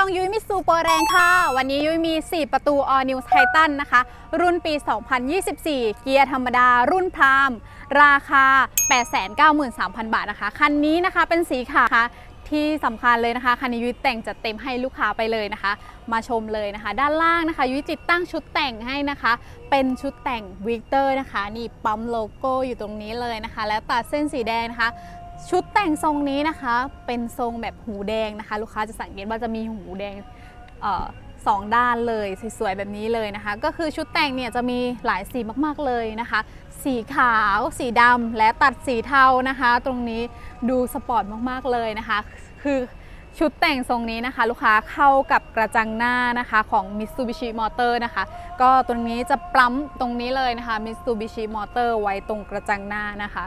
ช่องยุ้ยมิสูโปรแรงค่ะ วันนี้ยุ้ยมี 4 ประตู All New Titan นะคะ รุ่นปี 2024 เกียร์ธรรมดา รุ่นพราม ราคา 893,000 บาทนะคะ คันนี้นะคะเป็นสีขาวนะะที่สำคัญเลยนะคะคันนี้ยุ้ยแต่งจัดเต็มให้ลูกค้าไปเลยนะคะ มาชมเลยนะคะ ด้านล่างนะคะยุ้ยติดตั้งชุดแต่งให้นะคะ เป็นชุดแต่งวิกเตอร์นะคะ นี่ปั๊มโลโก้อยู่ตรงนี้เลยนะคะ แล้วตัดเส้นสีแดงนะคะ ชุดแต่งทรงนี้นะคะเป็นทรงแบบหูแดงนะคะ ลูกค้าจะสังเกตว่าจะมีหูแดงออสองด้านเลยสวยๆแบบนี้เลยนะคะ ก็คือชุดแต่งเนี่ยจะมีหลายสีมากๆเลยนะคะ สีขาว สีดำและตัดสีเทานะคะ ตรงนี้ดูสปอร์ตมากๆเลยนะคะ คือชุดแต่งทรงนี้นะคะ ลูกค้าเข้ากับกระจังหน้านะคะของ Mitsubishi Motor นะคะ ก็ตรงนี้จะปลั๊มตรงนี้เลยนะคะ Mitsubishi Motor ไว้ตรงกระจังหน้านะคะ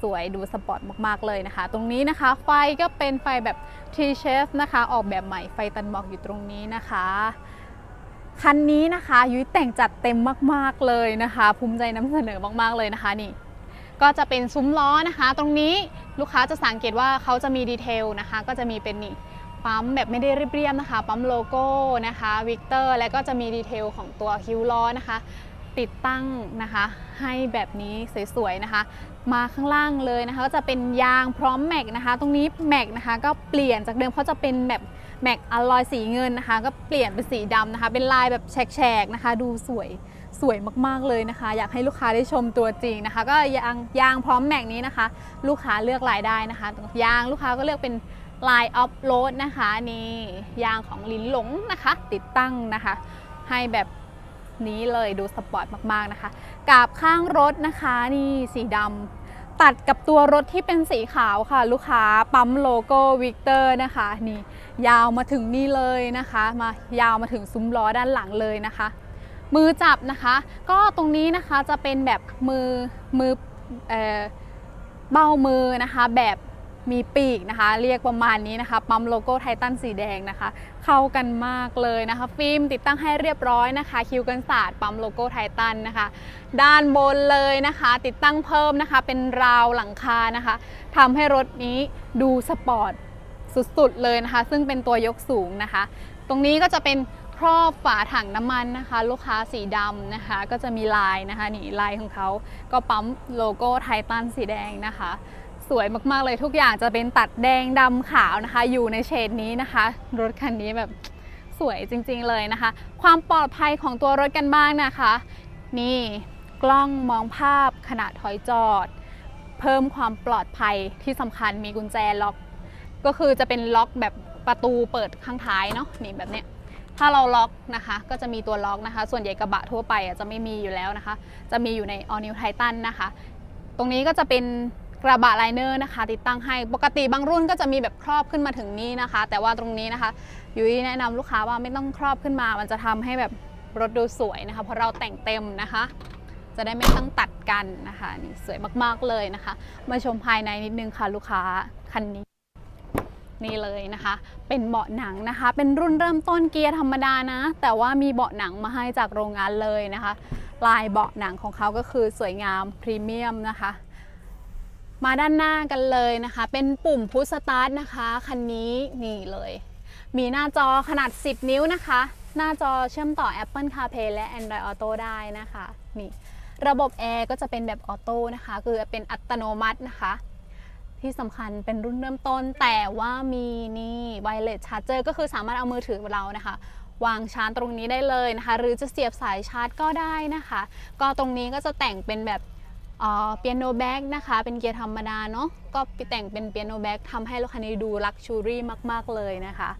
สวยๆ ดูสปอร์ตมากๆเลยนะคะ ตรงนี้นะคะไฟก็เป็นไฟแบบ T-shape นะคะ ออกแบบใหม่ไฟตันบอกอยู่ตรงนี้นะคะคันนี้นะคะยุ้ยแต่งจัดเต็มมากๆเลยนะคะ ภูมิใจนำเสนอมากๆเลยนะคะนี่ก็จะเป็นซุ้มล้อนะคะ ตรงนี้ลูกค้าจะสังเกตว่าเขาจะมีดีเทลนะคะ ก็จะมีเป็นนี่ปั๊มแบบไม่ได้เรียบๆนะคะ ปั๊มโลโก้นะคะวิกเตอร์แล้วก็จะมีดีเทลของตัวคิ้วล้อนะคะ ติดตั้งนะคะ ให้แบบนี้สวยๆนะคะ มาข้างล่างเลยนะคะก็จะเป็นยางพร้อมแม็กนะคะ ตรงนี้แม็กนะคะก็เปลี่ยนจากเดิมเขาจะเป็นแบบแม็กอลลอยสีเงินนะคะ ก็เปลี่ยนเป็นสีดำนะคะ เป็นลายแบบแฉกๆนะคะ ดูสวยสวยมากๆเลยนะคะ อยากให้ลูกค้าได้ชมตัวจริงนะคะ ก็ยางยางพร้อมแม็กนี้นะคะ ลูกค้าเลือกลายได้นะคะยางลูกค้าก็เลือกเป็นลายออฟโรดนะคะนี่ยางของลินหลงนะคะ ติดตั้งนะคะ ให้แบบ นี้เลยดูสปอร์ตมากๆนะคะกาบข้างรถนะคะนี่สีดำตัดกับตัวรถที่เป็นสีขาวค่ะ ลูกค้าปั๊มโลโก้วิกเตอร์นะคะนี่ยาวมาถึงนี่เลยนะคะ มายาวมาถึงซุ้มล้อด้านหลังเลยนะคะ มือจับนะคะ ก็ตรงนี้นะคะจะเป็นแบบมือมือเอ่อเบ้ามือนะคะแบบ มีปีกนะคะ เรียกประมาณนี้นะคะ ปั๊มโลโก้ไททันสีแดงนะคะ เข้ากันมากเลยนะคะ ฟิล์มติดตั้งให้เรียบร้อยนะคะ คิวกันศาสตร์ปั๊มโลโก้ไททันนะคะ ด้านบนเลยนะคะ ติดตั้งเพิ่มนะคะ เป็นราวหลังคานะคะทำให้รถนี้ดูสปอร์ตสุดๆเลยนะคะ ซึ่งเป็นตัวยกสูงนะคะ ตรงนี้ก็จะเป็นครอบฝาถังน้ำมันนะคะ ลูกค้าสีดำนะคะ ก็จะมีลายนะคะนี่ลายของเขาก็ปั๊มโลโก้ไททันสีแดงนะคะ สวยมากๆเลยทุกอย่างจะเป็นตัดแดงดำขาวนะคะ อยู่ในเฉดนี้นะคะ รถคันนี้แบบสวยจริงๆเลยนะคะ ความปลอดภัยของตัวรถกันบ้างนะคะ นี่กล้องมองภาพขณะถอยจอด เพิ่มความปลอดภัยที่สำคัญมีกุญแจล็อก ก็คือจะเป็นล็อกแบบประตูเปิดข้างท้ายเนาะนี่แบบเนี้ยถ้าเราล็อกนะคะ ก็จะมีตัวล็อกนะคะ ส่วนใหญ่กระบะทั่วไปอะจะไม่มีอยู่แล้วนะคะ จะมีอยู่ใน All New Titan นะคะ ตรงนี้ก็จะเป็น กระบะไลเนอร์นะคะ ติดตั้งให้ปกติบางรุ่นก็จะมีแบบครอบขึ้นมาถึงนี่นะคะ แต่ว่าตรงนี้นะคะยุ้ยแนะนำลูกค้าว่าไม่ต้องครอบขึ้นมา มันจะทำให้แบบรถดูสวยนะคะ เพราะเราแต่งเต็มนะคะ จะได้ไม่ต้องตัดกันนะคะนี่สวยมากๆเลยนะคะ มาชมภายในนิดนึงค่ะลูกค้าคันนี้นี่เลยนะคะ เป็นเบาะหนังนะคะ เป็นรุ่นเริ่มต้นเกียร์ธรรมดานะ แต่ว่ามีเบาะหนังมาให้จากโรงงานเลยนะคะ ลายเบาะหนังของเขาก็คือสวยงามพรีเมียมนะคะ มาด้านหน้ากันเลยนะคะ เป็นปุ่มพุชสตาร์ทนะคะคันนี้นี่เลย มีหน้าจอขนาด 10 นิ้วนะคะ หน้าจอเชื่อมต่อ Apple CarPlay และ Android Auto ได้นะคะนี่ระบบแอร์ก็จะเป็นแบบออโต้นะคะ คือเป็นอัตโนมัตินะคะ ที่สำคัญเป็นรุ่นเริ่มต้น แต่ว่ามีนี่ไวเลสชาร์จเจอร์ก็คือสามารถเอามือถือเรานะคะ วางชาร์จตรงนี้ได้เลยนะคะ หรือจะเสียบสายชาร์จก็ได้นะคะ ก็ตรงนี้ก็จะแต่งเป็นแบบ เปียโนแบ็กนะคะ เป็นเกียร์ธรรมดาเนาะก็แต่งเป็นเปียโนแบ็กทำให้รถคันนี้ดูลักชูรี่มาก ๆ เลยนะคะ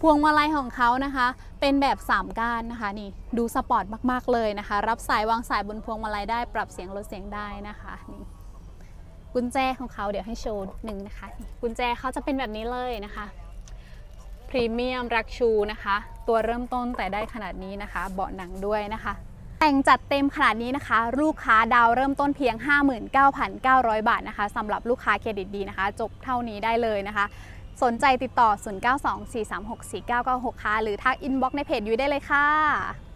พวงมาลัยของเขานะคะ เป็นแบบ 3 ก้านนะคะนี่ดูสปอร์ตมากๆเลยนะคะ รับสายวางสายบนพวงมาลัยได้ปรับเสียงลดเสียงได้นะคะนี่กุญแจของเขาเดี๋ยวให้โชว์หนึ่งนะคะนี่กุญแจเขาจะเป็นแบบนี้เลยนะคะพรีเมียมรักชูนะคะ ตัวเริ่มต้นแต่ได้ขนาดนี้นะคะ เบาะหนังด้วยนะคะ แต่งจัดเต็มขนาดนี้นะคะ ลูกค้าดาวเริ่มต้นเพียง 59,900 บาทนะคะสำหรับลูกค้าเครดิตดีนะคะ จบเท่านี้ได้เลยนะคะ สนใจติดต่อ 0924364996 ค่ะ หรือทักอินบ็อกซ์ในเพจยุ้ยได้เลยค่ะ